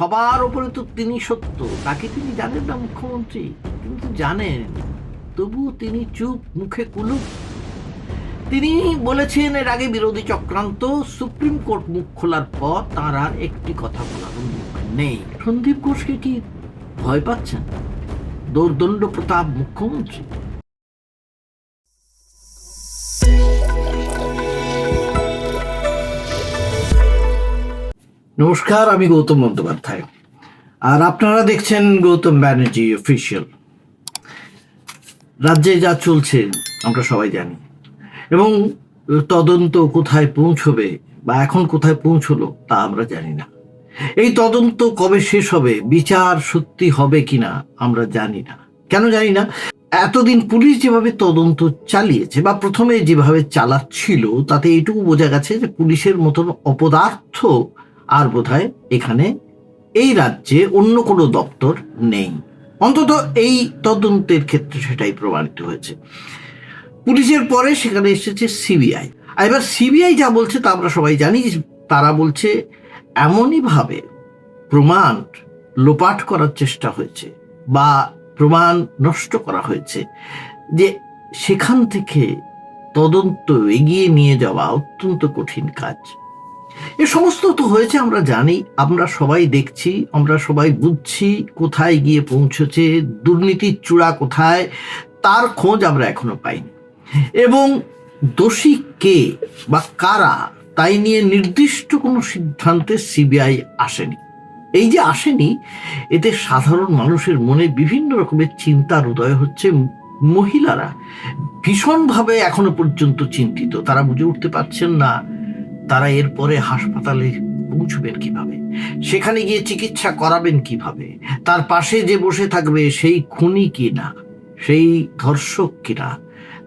সবার ওপরে তো তিনি সত্য, তাকে তিনি জানেন না মুখ্যমন্ত্রী? তিনি তো জানেন তবু তিনি চুপ, মুখে কুলুপ। তিনি বলেছেন, এর আগে বিরোধী চক্রান্ত, সুপ্রিম কোর্ট মুখ খোলার পর তাঁর আর একটি কথা বলার নেই। সন্দীপ ঘোষকে কি ভয় পাচ্ছেন? দৌর্দণ্ড প্রতাপ মুখ্যমন্ত্রী? নমস্কার, আমি গৌতম বন্দ্যোপাধ্যায়। আর আপনারা দেখছেন গৌতম ব্যানার্জি অফিসিয়াল রাজ্যে যা চলছে, আমরা সবাই জানি। এবং তদন্ত কোথায় পৌঁছবে বা এখন কোথায় পৌঁছলো, তা আমরা জানি না। এই তদন্ত কবে শেষ হবে, বিচার সত্যি হবে কিনা, আমরা জানি না। কেন জানি না? এতদিন পুলিশ যেভাবে তদন্ত চালিয়েছে বা প্রথমে যেভাবে চালাচ্ছিল, তাতে এইটুকু বোঝা গেছে যে পুলিশের মতন অপদার্থ আর বোধহয় এখানে এই রাজ্যে অন্য কোনো দপ্তর নেই। অন্তত এই তদন্তের ক্ষেত্রে সেটাই প্রমাণিত হয়েছে। পুলিশের পরে সেখানে এসেছে সিবিআই। আর এবার সিবিআই যা বলছে তা আমরা সবাই জানি তারা বলছে এমনইভাবে প্রমাণ লোপাট করার চেষ্টা হয়েছে বা প্রমাণ নষ্ট করা হয়েছে যে সেখান থেকে তদন্ত এগিয়ে নিয়ে যাওয়া অত্যন্ত কঠিন কাজ। এ সমস্ত তো হয়েছে, আমরা জানি, আমরা সবাই দেখছি, আমরা সবাই বুঝছি কোথায় গিয়ে পৌঁছেছে, দুর্নীতির চূড়া কোথায়, তার খোঁজ আমরা এখনও পাইনি। এবং দোষী কে বা কারা, তাই নিয়ে নির্দিষ্ট কোনো সিদ্ধান্তে সিবিআই আসেনি। এই যে আসেনি, এতে সাধারণ মানুষের মনে বিভিন্ন রকমের চিন্তার উদয় হচ্ছে। মহিলারা ভীষণভাবে এখনও পর্যন্ত চিন্তিত, তারা বুঝে উঠতে পারছেন না তারা এরপরে হাসপাতালে পৌঁছবেন কীভাবে? সেখানে গিয়ে চিকিৎসা করাবেন কীভাবে? তার পাশে যে বসে থাকবে সেই খুনি কিনা? সেই ধর্ষক কিনা?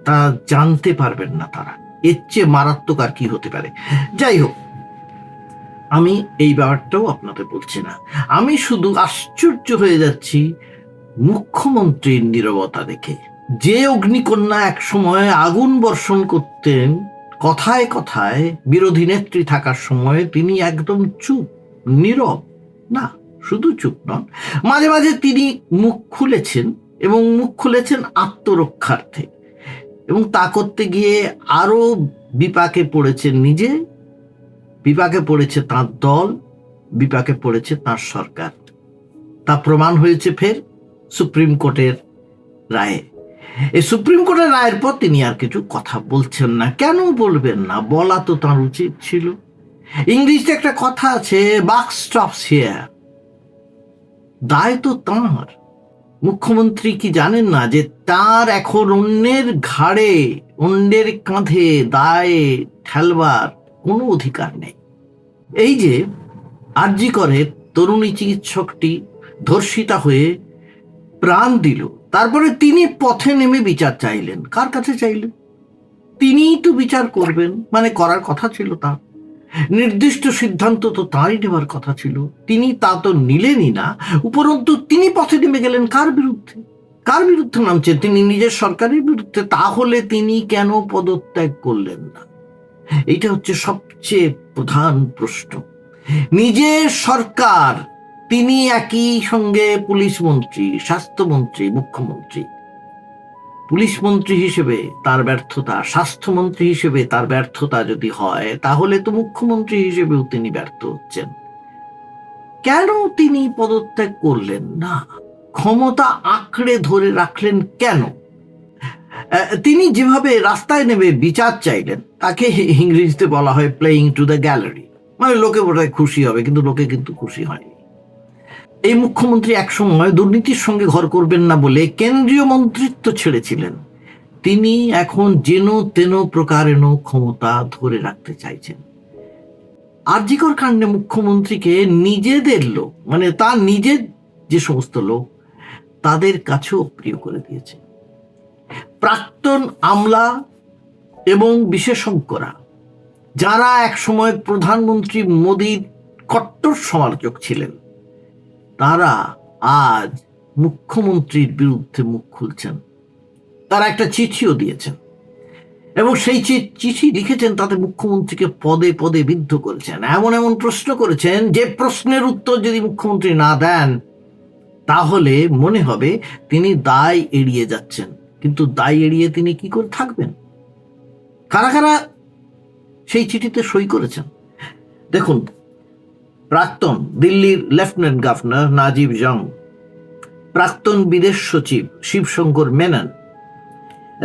তা জানতে পারবেন না তারা। এর চেয়ে মারাত্মক আর কি হতে পারে? যাই হোক, আমি এই ব্যাপারটাও আপনাদের বলছি না। আমি শুধু আশ্চর্য হয়ে যাচ্ছি মুখ্যমন্ত্রীর নীরবতা দেখে। যে অগ্নিকন্যা এক সময় আগুন বর্ষণ করতেন কথায় কথায় বিরোধী নেত্রী থাকার সময় তিনি একদম চুপ, নীরব। না, শুধু চুপ নন। মাঝে মাঝে তিনি মুখ খুলেছেন এবং মুখ খুলেছেন আত্মরক্ষার্থে এবং তা করতে গিয়ে আরও বিপাকে পড়েছেন নিজে, বিপাকে পড়েছে তার দল, বিপাকে পড়েছে তার সরকার। তা প্রমাণ হয়েছে ফের সুপ্রিম কোর্টের রায়ে। এই সুপ্রিম কোর্টের রায়ের পর তিনি আর কিছু কথা বলছেন না। কেন বলবেন না? বলা তো তার উচিত ছিল। ইংলিশে একটা কথা আছে, বাক স্টপস হিয়ার। দায় তো তাঁর। মুখ্যমন্ত্রী কি জানেন না যে তার এখন অন্যের ঘাড়ে, অন্যের কাঁধে দায়ে ঠেলবার কোনো অধিকার নেই। এই যে আরজি করে তরুণী চিকিৎসকটি ধর্ষিতা হয়ে প্রাণ দিল। তারপরে তিনি পথে নেমে বিচার চাইলেন। কার কাছে চাইলেন? তিনিই তো বিচার করবেন। মানে করার কথা ছিল তার নির্দিষ্ট সিদ্ধান্ত তো তাঁরই নেবার কথা ছিল। তিনি তা তো নিলেনই না। উপরন্তু তিনি পথে নেমে গেলেন কার বিরুদ্ধে? কার বিরুদ্ধে নামছেন? তিনি নিজের সরকারের বিরুদ্ধে? তাহলে তিনি কেন পদত্যাগ করলেন না? এইটা হচ্ছে সবচেয়ে প্রধান প্রশ্ন। নিজের সরকার তিনি একই সঙ্গে পুলিশ মন্ত্রী, স্বাস্থ্যমন্ত্রী, মুখ্যমন্ত্রী। পুলিশ মন্ত্রী হিসেবে তার ব্যর্থতা, স্বাস্থ্যমন্ত্রী হিসেবে তার ব্যর্থতা যদি হয়, তাহলে তো মুখ্যমন্ত্রী হিসেবেও তিনি ব্যর্থ হচ্ছেন। কেন তিনি পদত্যাগ করলেন না? ক্ষমতা আঁকড়ে ধরে রাখলেন কেন? তিনি যেভাবে রাস্তায় নেমে বিচার চাইলেন, তাকে ইংরেজিতে বলা হয় প্লেয়িং টু দ্য গ্যালারি মানে লোকে বোধহয় খুশি হবে, কিন্তু লোকে কিন্তু খুশি হয়নি। এই মুখ্যমন্ত্রী একসময় দুর্নীতির সঙ্গে ঘর করবেন না বলে কেন্দ্রীয় মন্ত্রিত্ব ছেড়েছিলেন। তিনি এখন যেন তেন প্রকারেণ ক্ষমতা ধরে রাখতে চাইছেন। আর্জিকর কাণ্ডে মুখ্যমন্ত্রীকে নিজেদের লোক মানে তার নিজের যে সমস্ত লোক, তাদের কাছেও প্রিয় করে দিয়েছে। প্রাক্তন আমলা এবং বিশেষজ্ঞরা, যারা একসময় প্রধানমন্ত্রী মোদীর কট্টর সমালোচক ছিলেন তারা আজ মুখ্যমন্ত্রীর বিরুদ্ধে মুখ খুলছেন। তারা একটা চিঠিও দিয়েছেন। এবং সেই চিঠি লিখেছেন তাতে মুখ্যমন্ত্রীকে পদে পদে বিদ্ধ করেছেন। এমন এমন প্রশ্ন করেছেন যে প্রশ্নের উত্তর যদি মুখ্যমন্ত্রী না দেন, তাহলে মনে হবে তিনি দায় এড়িয়ে যাচ্ছেন। কিন্তু দায় এড়িয়ে তিনি কি করে থাকবেন? কারা কারা সেই চিঠিতে সই করেছেন? দেখুন প্রাক্তন দিল্লির লেফটেন্যান্ট গভর্নর নাজিব জং, প্রাক্তন বিদেশ সচিব শিবশঙ্কর মেনন,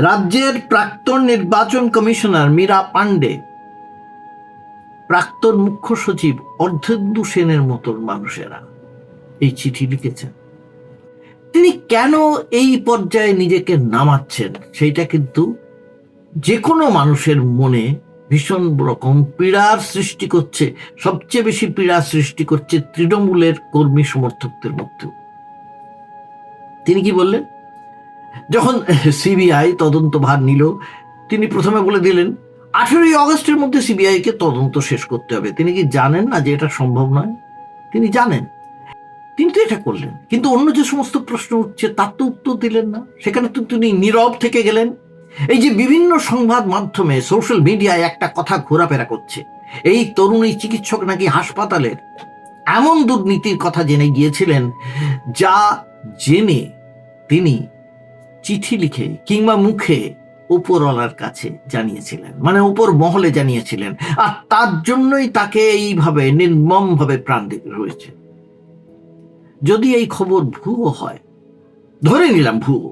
রাজ্যের প্রাক্তন নির্বাচন কমিশনার মীরা পান্ডে প্রাক্তন মুখ্য সচিব অর্ধেন্দু সেনের মতন মানুষেরা এই চিঠি লিখেছেন। তিনি কেন এই পর্যায়ে নিজেকে নামাচ্ছেন, সেইটা কিন্তু যে কোনো মানুষের মনে ভীষণ রকম পীড়ার সৃষ্টি করছে, সবচেয়ে বেশি পীড়া সৃষ্টি করছে তৃণমূলের কর্মী সমর্থকদের মধ্যে তিনি কি বললেন? যখন সিবিআই তদন্ত ভার নিল, তিনি প্রথমে বলে দিলেন, আঠেরোই অগস্টের মধ্যে সিবিআই কে তদন্ত শেষ করতে হবে। তিনি কি জানেন না যে এটা সম্ভব নয়? তিনি জানেন। তিনি তো এটা করলেন। কিন্তু অন্য যে সমস্ত প্রশ্ন উঠছে তার তো উত্তর দিলেন না। সেখানে তো তিনি নীরব থেকে গেলেন। এই যে বিভিন্ন সংবাদ মাধ্যমে সোশ্যাল মিডিয়ায় একটা কথা ঘোরাফেরা করছে। এই তরুণী চিকিৎসক নাকি হাসপাতালের? এমন দুর্নীতির কথা জেনে গিয়েছিলেন যা জেনে তিনি চিঠি লিখে কিংবা মুখে উপরওয়ালার কাছে জানিয়েছিলেন মানে উপর মহলে জানিয়েছিলেন। আর তার জন্যই তাকে এইভাবে নির্মমভাবে প্রাণ দিতে রয়েছে যদি এই খবর ভুয়ো হয়, ধরে নিলাম ভুয়ো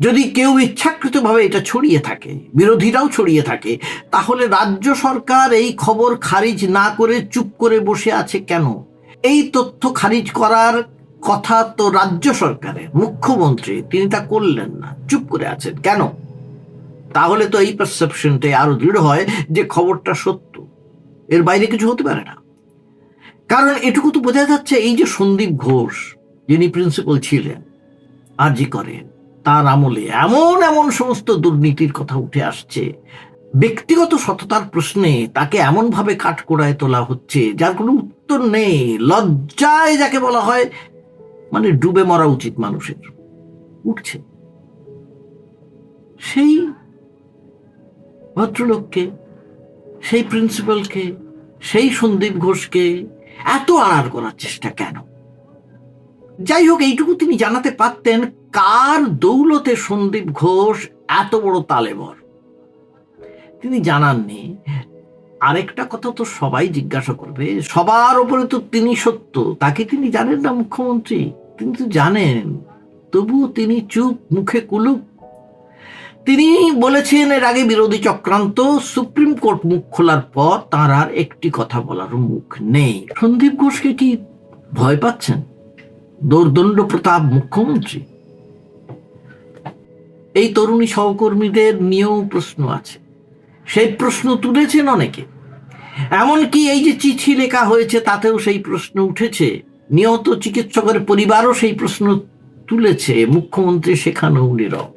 যদি কেউ ইচ্ছাকৃতভাবে এটা ছড়িয়ে থাকে, বিরোধীরাও ছড়িয়ে থাকে, তাহলে রাজ্য সরকার এই খবর খারিজ না করে চুপ করে বসে আছে কেন? এই তথ্য খারিজ করার কথা তো রাজ্য সরকারের, মুখ্যমন্ত্রী, তিনি তা করলেন না, চুপ করে আছেন কেন? তাহলে তো এই পারসেপশনটাই আরও দৃঢ় হয় যে খবরটা সত্য। এর বাইরে কিছু হতে পারে না। কারণ এটুকু তো বোঝা যাচ্ছে এই যে সন্দীপ ঘোষ, যিনি প্রিন্সিপাল ছিলেন আর জি করেন তার আমলে এমন এমন সমস্ত দুর্নীতির কথা উঠে আসছে। ব্যক্তিগত সততার প্রশ্নে তাকে এমনভাবে কাঠকোড়ায় তোলা হচ্ছে, যার কোনো উত্তর নেই। লজ্জায় যাকে বলা হয় মানে ডুবে মরা উচিত মানুষের। উঠছে। সেই ভদ্রলোককে, সেই প্রিন্সিপালকে, সেই সন্দীপ ঘোষকে এত আড়াল করার চেষ্টা কেন? যাই হোক, এইটুকু তিনি জানাতে পারতেন কার দৌলতে সন্দীপ ঘোষ এত বড় তালেবর? তিনি জানাননি। আরেকটা কথা তো সবাই জিজ্ঞাসা করবে, সবার ওপরে তো তিনি সত্য তাকে তিনি জানেন না মুখ্যমন্ত্রী? তিনি তো জানেন, তবুও তিনি চুপ, মুখে কুলুপ। তিনি বলেছেন, এর আগে বিরোধী চক্রান্ত, সুপ্রিম কোর্ট মুখ খোলার পর তার আর একটি কথা বলার মুখ নেই। সন্দীপ ঘোষকে কি ভয় পাচ্ছেন? দোর্দণ্ড প্রতাপ মুখ্যমন্ত্রী? এই তরুণী সহকর্মীদের নিয়েও প্রশ্ন আছে। সেই প্রশ্ন তুলেছেন অনেকে। এমনকি এই যে চিঠি লেখা হয়েছে, তাতেও সেই প্রশ্ন উঠেছে। নিহত চিকিৎসকের পরিবারও সেই প্রশ্ন তুলেছে মুখ্যমন্ত্রী সেখানেও নীরব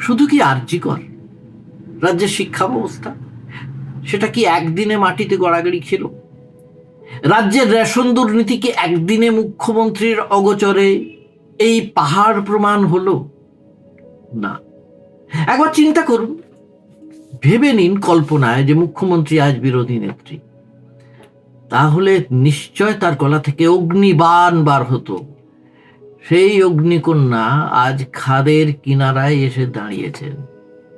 শুধু কি আর্যিকর রাজ্যের শিক্ষা ব্যবস্থা? সেটা কি একদিনে মাটিতে গড়াগড়ি খেল রাজ্যের রেশন দুর্নীতি কি একদিনে মুখ্যমন্ত্রীর অগোচরে? এই পাহাড় প্রমাণ হলো না। একবার চিন্তা করুন, ভেবে নিন কল্পনায় যে মুখ্যমন্ত্রী আজ বিরোধী নেত্রী। তাহলে নিশ্চয় তার গলা থেকে অগ্নিবাণ বার হতো। সেই অগ্নিকন্যা আজ খাদের কিনারায় এসে দাঁড়িয়েছেন।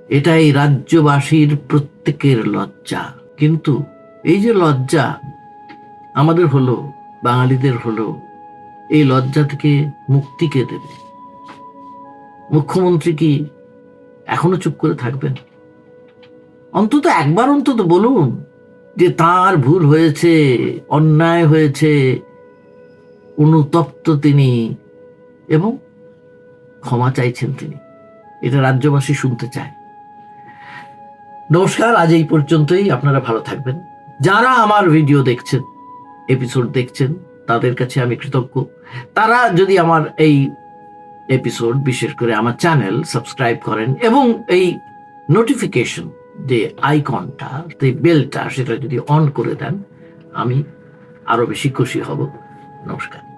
এটাই রাজ্যবাসীর প্রত্যেকের লজ্জা। কিন্তু এই যে লজ্জা, আমাদের হলো, বাঙালিদের হলো, এই লজ্জা থেকে মুক্তি কে দেবে। মুখ্যমন্ত্রী কি এখনও চুপ করে থাকবেন? অন্তত একবার অন্তত বলুন যে তার ভুল হয়েছে, অন্যায় হয়েছে, অনুতপ্ত তিনি এবং ক্ষমা চাইছেন তিনি। এটা রাজ্যবাসী শুনতে চায়। নমস্কার, আজ এই পর্যন্তই। আপনারা ভালো থাকবেন। যারা আমার ভিডিও দেখছেন এপিসোড দেখছেন, তাদের কাছে আমি কৃতজ্ঞ। তারা যদি আমার এই এপিসোড বিশেষ করে আমার চ্যানেল সাবস্ক্রাইব করেন এবং এই নোটিফিকেশন যে আইকনটা যে বেলটা সেটা যদি অন করে দেন, আমি আরও বেশি খুশি হব। নমস্কার।